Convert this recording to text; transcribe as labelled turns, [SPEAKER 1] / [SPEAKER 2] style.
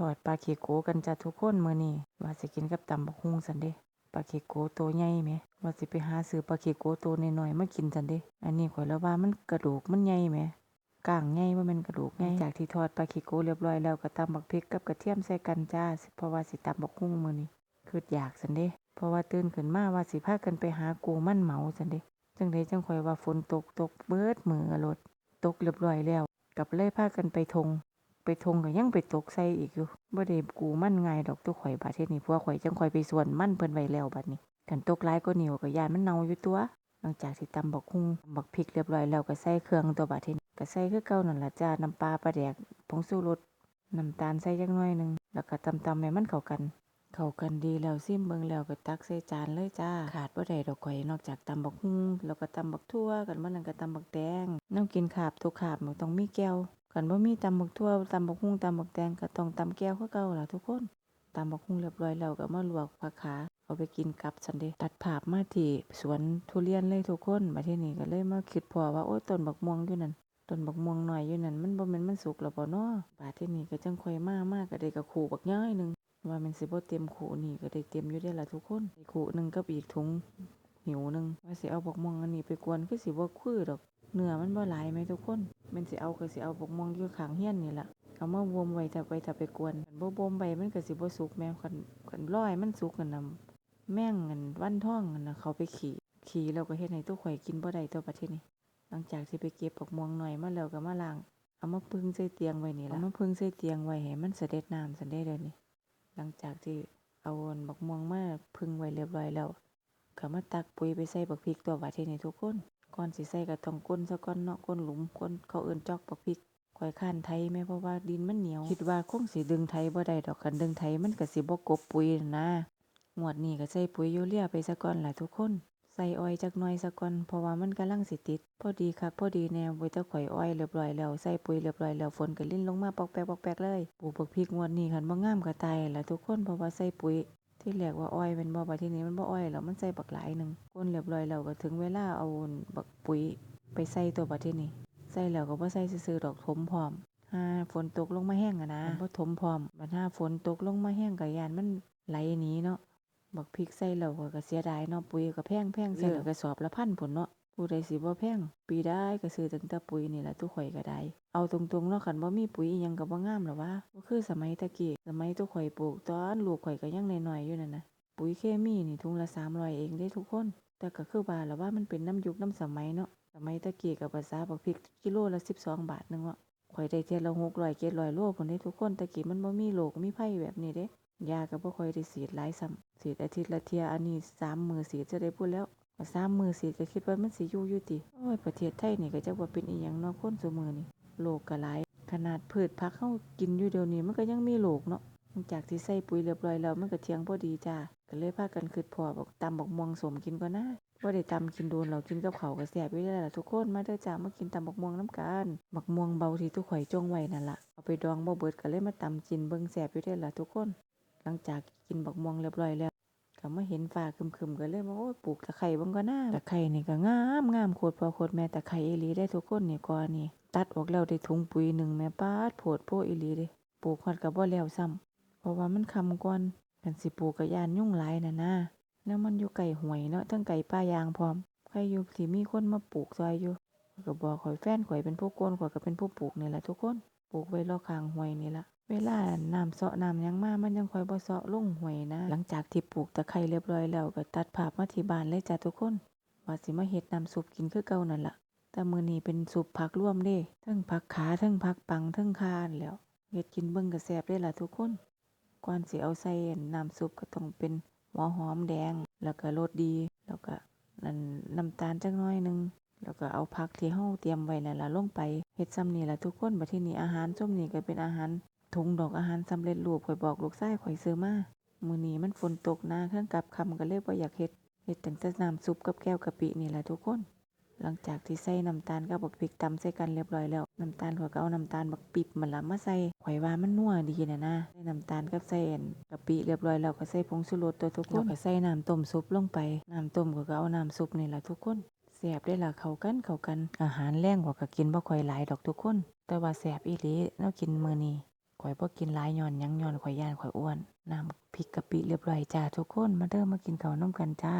[SPEAKER 1] ทอดปลาเขีโกกันจ้ะทุกคนมื้อนี้ว่าสิกินกับตำบักหุ่งซั่นเด้ปลาเขีโกตัวใหญ่แหมว่าสิไปหาซื้อปลาเขีโกตัวน้อยๆมากินซั่นเด้อันนี้ข่อยแล้วว่ามันกระดูกมันใหญ่แหมก้างใหญ่บ่แม่นกระดูกใหญ่จากที่ทอดปลาเขีโกเรียบร้อยแล้วก็ตำบักพริกกับกระเทียมใส่กันจ้าเพราะว่าสิตำบักหุ่งมื้อนี้คืออยากซั่นเด้เพราะว่าตื่นขึ้นมาว่าสิพากันไปหากูมันเหมาซั่นเด้จังไดจังข่อยว่าฝนตกตกเบิดมืออะโลดตกเรียบร้อยแล้วกับเลยพากันไปทง ไปทงก็ยังไปตกใส่อีกอยู่บ่ได้กูมั่นไงดอกตัวข่อยบาดเทศนี้เพราะว่าข่อยจังข่อยไปส่วนมั่นเพิ่นไว้แล้วบัดนี้กันตกหลายก็เหนียวก็ยานมันเน่าอยู่ตัวหลังจากที่ตำบักหุ่งตำบักพริกเรียบร้อยแล้วก็ใส่เครื่องตัวบาดเทศนี้ก็ใส่คือเก่านั่นล่ะจ้าน้ำปลาปลาแดกผงชูรสน้ำตาลใส่จักหน่อยหนึงแล้วก็ตำๆให้มันเข้ากัน เข้ากันดีแล้วซิมเบิ่งแล้วก็ตักใส่จานเลยจ้าขาดบ่ได้ดอกข่อยนอกจากตำบักหุ่งแล้วก็ตำบักทั่วกันบ่นั้นก็ตำบักแดงน้ำกินขาบทุกขาบมันต้องมีแก้ว กันบ่มีตำบักทั่วตำบักหุ่งตำบักแดงก็ต้องตำแก้วคือเก่าล่ะทุกคนตำบักหุ่งเรียบร้อยแล้วก็มาลวกผักขาเอาไปกินกับซันเดย์ตัดภาพมาที่สวนทุเรียนเลยทุกคนมาที่นี่ก็เลยมาคิดพอว่าโอ้ยต้นบักม่วงอยู่นั่นต้นบักม่วงหน่อยอยู่นั่นมันบ่แม่นมันสุกแล้วบ่เนาะบาดที่นี่ก็จังค่อยมามากก็ได้กับขู่บักย้อยนึงว่ามันสิบ่เต็มขู่นี่ก็ได้เต็มอยู่ได้ล่ะทุกคนขู่นึงกับอีกถุงหิวนึงว่าสิเอาบักม่วงอันนี้ไปกวนคือสิบ่คือดอก เนื้อมันบ่หลายไหมทุกคนมันสิเอาก็สิเอาบกม่วงอยู่ข้างเฮียนนี่ล่ะเอามาบ่มไว้ถ้าไปถ้าไปกวนคันบ่บ่มไว้มันก็สิบ่สุกแม่คันคันร้อยมันสุกกันน่ะแม่งอันวันท่องอันน่ะเขาไปขี่ขี่แล้วก็เฮ็ดให้ตัวข่อยกินบ่ได้ตัวประเทศนี้ หลังจากที่ไปเก็บผักม่วงหน่อยมาแล้วก็มาล้างเอามาพึ่งใส่เตียงไว้นี่ละเอามาพึ่งใส่เตียงไว้ให้มันเสด็จน้ำสันได้เลยนี่หลังจากที่เอาอันบักม่วงมาพึ่งไว้เรียบร้อยแล้วก็มาตักปุ๋ยไปใส่บักพริกตัวว่าที่นี่ทุกคน ก่อนสิใส่ก็ต้องก้นซะก่อนเนาะก้นหลุมก้นเขาเอิ้นจอกบักพริกข่อยข้านไทยแม่เพราะว่าดินมันเหนียว คิดว่าคงสิดึงไทยบ่ได้ดอกคันดึงไทยมันก็สิบ่กบปุ๋ยนะงวดนี้ก็ใส่ปุ๋ยยูเรียไปซะก่อนล่ะทุกคนใส่อ้อยจักหน่อยซะก่อนเพราะว่ามันกำลังสิติด พอดีคักพอดีแนวไว้ตะข่อยอ้อยเรียบร้อยแล้วใส่ปุ๋ยเรียบร้อยแล้วฝนก็ลิ้นลงมาปอกแปกปอกแปกเลยปลูกบักพริกงวดนี้คันบ่งามก็ตายล่ะทุกคนเพราะว่าใส่ปุ๋ย ที่แรกว่าอ้อยเป็นบ่บัดที่นี้มันบ่อ้อยแล้วมันใส่บักหลายหนึ่งก้นเรียบร้อยแล้วก็ถึงเวลาเอาบักปุ๋ยไปใส่ตัวบัดที่นี้ใส่แล้วก็บ่ใส่ซื่อๆดอกถมพร้อมถ้าฝนตกลงมาแห้งอะนะบ่ถมพร้อมบัดถ้าฝนตกลงมาแห้งก็ยานมันไหลหนีเนาะบักพริกใส่แล้วก็เสียดายเนาะปุ๋ยก็แพงแพงใส่แล้วก็สอบละพันผลเนาะ ผู้ใดสิบ่แพงปีได้ก็ซื้อตั้งแต่ปุ๋ยนี่แหละทุกข่อยก็ได้ เอาตรงๆเนาะคันบ่มีปุ๋ยอิหยังก็บ่งามหรอว่าบ่คือสมัยตะกี้สมัยทุกข่อยปลูกตอนลูกข่อยก็ยังน้อยๆอยู่นั่นน่ะปุ๋ยเคมีนี่ถุงละ300เองเด้ทุกคน แต่ก็คือว่าแล่ะว่ามันเป็นน้ำยุคน้ำสมัยเนาะสมัยตะกี้ก็ภาษาบักพริกกิโลละ12 บาทนึงเนาะข่อยได้เทื่อละ600 700โลพุ่นเด้ทุกคนตะกี้มันบ่มีโรคมีภัยแบบนี้เด้ยาก็บ่ค่อยได้ฉีดหลายซ้ำฉีดอาทิตย์ละเทียอันนี้สามมือฉีดจะได้พูดแล้ว สามมือฉีดก็คิดว่ามันสิอยู่อยู่ติโอ้ยประเทศไทยนี่ก็จักว่าเป็นอีหยังเนาะคนซุมื้อนี่โรคก็หลายขนาดพืชผักเฮากินอยู่เดี๋ยวนี้มันก็ยังมีโรคเนาะหลังจากที่ใส่ปุ๋ยเรียบร้อยแล้วมันก็เที่ยงพอดีจ้าก็เลยพากันคิดพอบอกตำบักมวงสมกินก่อนนะบ่าได้ตำกินโดนเรากินกับเขาก็แซ่บอยู่แล้วล่ะทุกคนมาเด้อจ้ามากินตำบักม่วงน้ำกันบักม่วงเบาที่ทุกข่อยจ้องไว้นั่นล่ะเอาไปดองบ่เบิดก็เลยมาตำกินเบิ่งแซ่บอยู่ได้ล่ะทุกคน หลังจากกินบักม่วงเรียบร้อยแล้ว ก็มาเห็นฟ้าคึมๆก็เลยว่าโอ้ปลูกตะไคร้บิ่งก็น่าตะไคร้นี่ก็งามงามโคตรพอโคตรแม่ตะไคร้อีหลีได้ทุกคนนี่ก่อนนี่ ตัดออกแล้วได้ถุงปุ๋ยหนึ่งแม่ปาดโพดโพอีหลีเด้ปลูกฮอดก็บ่แล้วซ้ำเพราะว่ามันคำก่อนกันสิปลูกก็ย่านยุ่งหลายน่ะนะแล้วมันอยู่ไกลห้วยเนาะทั้งไกลป้ายางพร้อมใครอยู่ที่มีคนมาปลูกซอยอยู่ก็บอกข่อยแฟนข่อยเป็นผู้โกนข่อยก็เป็นผู้ปลูกนี่แหละทุกคนปลูกไว้รอบข้างห้วยนี่ละ เวลาน้ำเซาะน้ำยังมา มันยังค่อยบ่เซาะลงห้วยนะ หลังจากที่ปลูกตะไคร้เรียบร้อยแล้วก็ตัดภาพมาที่บ้านเลยจ้ะทุกคน ว่าสิมาเฮ็ดน้ำซุปกินคือเก่านั่นล่ะ แต่มื้อนี้เป็นซุปผักรวมเด้ทั้งผักขาทั้งผักปังทั้งคานแล้วเฮ็ดกินเบิ่งก็แซ่บเด้ล่ะทุกคน ก่อนสิเอาใส่น้ำซุปก็ต้องเป็นหัวหอมแดง แล้วก็รสดี แล้วก็นั่นน้ำตาลจักน่อยหนึงแล้วก็เอาผักที่เฮาเตรียมไว้นั่นล่ะลงไปเฮ็ดซ้ำนี่ล่ะทุกคนบัดทีนี้อาหารส้มนี่ก็เป็นอาหาร ถุงดอกอาหารสำเร็จรูปข่อยบอกลูกชายข่อยซื้อมามื้อนี้มันฝนตกนะเครื่องกลับค่ำก็เลยบ่อยากเฮ็ดเฮ็ดตั้งแต่น้ำซุปกับแก้วกะปินี่แหละทุกคน หลังจากที่ใส่น้ำตาลกับบักพริกตำใส่กันเรียบร้อยแล้ว น้ำตาลข่อยก็เอาน้ำตาลบักปิบมันละมาใส่ข่อยว่ามันนัวดีนะนะใส่น้ำตาลกับใส่อันกะปิเรียบร้อยแล้วก็ใส่ผงชูรสตัวทุกคนแล้วก็ใส่น้ำต้มซุปลงไป น้ำต้มข่อยก็เอาน้ำซุปนี่แหละทุกคนแซ่บได้ล่ะเข้ากันเข้ากัน อาหารแรงกว่าก็กินบ่ค่อยหลายดอกทุกคน แต่ว่าแซ่บอีหลีแนวกินมื้อนี้ ข่อยบ่กินหลายย้อนยังย้อนข่อยย้านข่อยอ้วน น้ำพริกกะปิเรียบร้อยจ้าทุกคน มาเด้อมากินข้าวนำกันจ้า